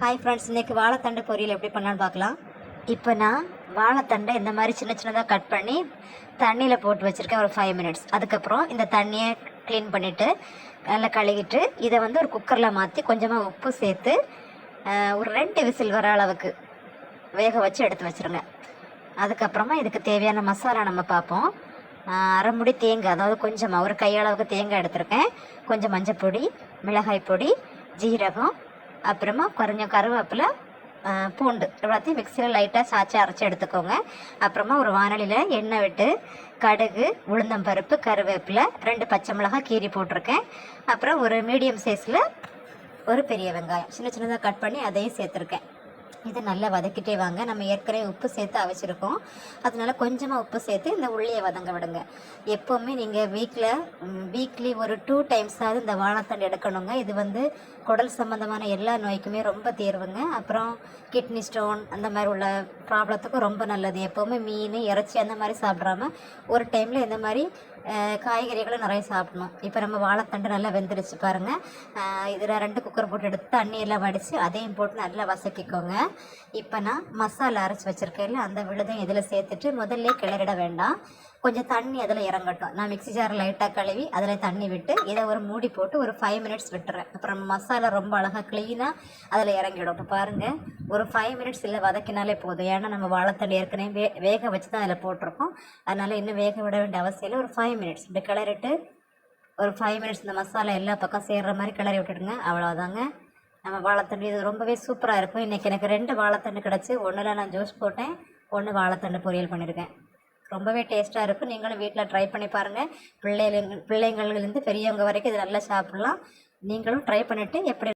Hi friends இன்றைக்கி வாழைத்தண்டு பொரியல் எப்படி பண்ணான்னு பார்க்கலாம். இப்போ நான் வாழைத்தண்டை இந்த மாதிரி சின்ன சின்னதாக கட் பண்ணி தண்ணியில் போட்டு வச்சுருக்கேன் ஒரு ஃபைவ் மினிட்ஸ் அதுக்கப்புறம் இந்த தண்ணியை க்ளீன் பண்ணிவிட்டு நல்லா கழுவிட்டு இதை வந்து ஒரு குக்கரில் மாற்றி கொஞ்சமாக உப்பு சேர்த்து ஒரு ரெண்டு விசில் வர அளவுக்கு வேக வச்சு எடுத்து வச்சுருங்க. அதுக்கப்புறமா இதுக்கு தேவையான மசாலா நம்ம பார்ப்போம். அரை முடி தேங்காய் அதாவது கொஞ்சமாக ஒரு கையளவுக்கு தேங்காய் எடுத்திருக்கேன். கொஞ்சம் மஞ்சள் பொடி மிளகாய் பொடி ஜீரகம் அப்புறமா குறைஞ்ச கருவேப்பிலை பூண்டு. எல்லாத்தையும் மிக்சியில் லைட்டாக சாய்ச்சி அரைச்சி எடுத்துக்கோங்க. அப்புறமா ஒரு வானலியில் எண்ணெய் விட்டு கடுகு உளுந்தம்பருப்பு கருவேப்பிலை ரெண்டு பச்சை மிளகாய் கீரி போட்டிருக்கேன். அப்புறம் ஒரு மீடியம் சைஸில் ஒரு பெரிய வெங்காயம். சின்ன சின்னதாக கட் பண்ணி அதையும் சேர்த்துருக்கேன். இதை நல்லா வதக்கிட்டே வாங்க. நம்ம ஏற்கனவே உப்பு சேர்த்து அவிச்சிருக்கோம். அதனால கொஞ்சமாக உப்பு சேர்த்து இந்த உள்ளியை வதங்க விடுங்க. எப்போவுமே நீங்கள் வீக்கில் வீக்லி ஒரு டூ டைம்ஸாவது இந்த வாழைத்தண்டு எடுக்கணுங்க. இது வந்து குடல் சம்மந்தமான எல்லா நோய்க்குமே ரொம்ப தீர்வுங்க. அப்புறம் கிட்னி ஸ்டோன் அந்த மாதிரி உள்ள ப்ராப்ளத்துக்கும் ரொம்ப நல்லது. எப்போவுமே மீன் இறைச்சி அந்த மாதிரி சாப்பிட்றாம ஒரு டைமில் இந்த மாதிரி காய்கறிகளும் நிறைய சாப்பிடணும். இப்போ நம்ம வாழைத்தண்டு நல்லா வெந்துருச்சு பாருங்கள் இதில் ரெண்டு குக்கர் போட்டு எடுத்து தண்ணியெல்லாம் வடித்து அதையும் போட்டு நல்லா வசக்கிக்கோங்க. இப்போ நான் மசாலா அரைச்சி வச்சுருக்கேன்ல அந்த விழுதையும் இதில் சேர்த்துட்டு முதல்ல கிளறிட வேண்டாம். கொஞ்சம் தண்ணி அதில் இறங்கட்டும். நான் மிக்ஸி ஜார் லைட்டாக கழுவி அதில் தண்ணி விட்டு இதை ஒரு மூடி போட்டு ஒரு ஃபைவ் மினிட்ஸ் விட்டுறேன். அப்புறம் மசாலா ரொம்ப அழகாக க்ளீனாக அதில் இறங்கிடும். இப்போ பாருங்கள் ஒரு ஃபைவ் மினிட்ஸ் இல்லை வதக்கினாலே போதும். ஏன்னா நம்ம வாழைத்தண்டு ஏற்கனவே வே வேக வச்சு தான் அதில் போட்டிருக்கோம். அதனால் இன்னும் வேக விட வேண்டிய அவசியம் இல்லை. ஒரு ஃபைவ் மினிட்ஸ் இப்படி கிளறிட்டு ஒரு ஃபைவ் மினிட்ஸ் இந்த மசாலா எல்லா பக்கம் சேர்ற மாதிரி கிளறி விட்டுடுங்க. அவ்வளோதாங்க நம்ம வாழைத்தண்டு இது ரொம்பவே சூப்பராக இருக்கும். இன்றைக்கி எனக்கு ரெண்டு வாழைத்தண்டு கிடச்சி. ஒன்றில் நான் ஜூஸ் போட்டேன் ஒன்று வாழைத்தண்டு பொரியல் பண்ணியிருக்கேன் ரொம்பவே டேஸ்ட்டாக இருக்கும். நீங்களும் வீட்டில் ட்ரை பண்ணி பாருங்கள் பிள்ளைகள் பிள்ளைங்கள்லேருந்து பெரியவங்க வரைக்கும் இது நல்லா சாப்பிட்லாம். நீங்களும் ட்ரை பண்ணிவிட்டு எப்படி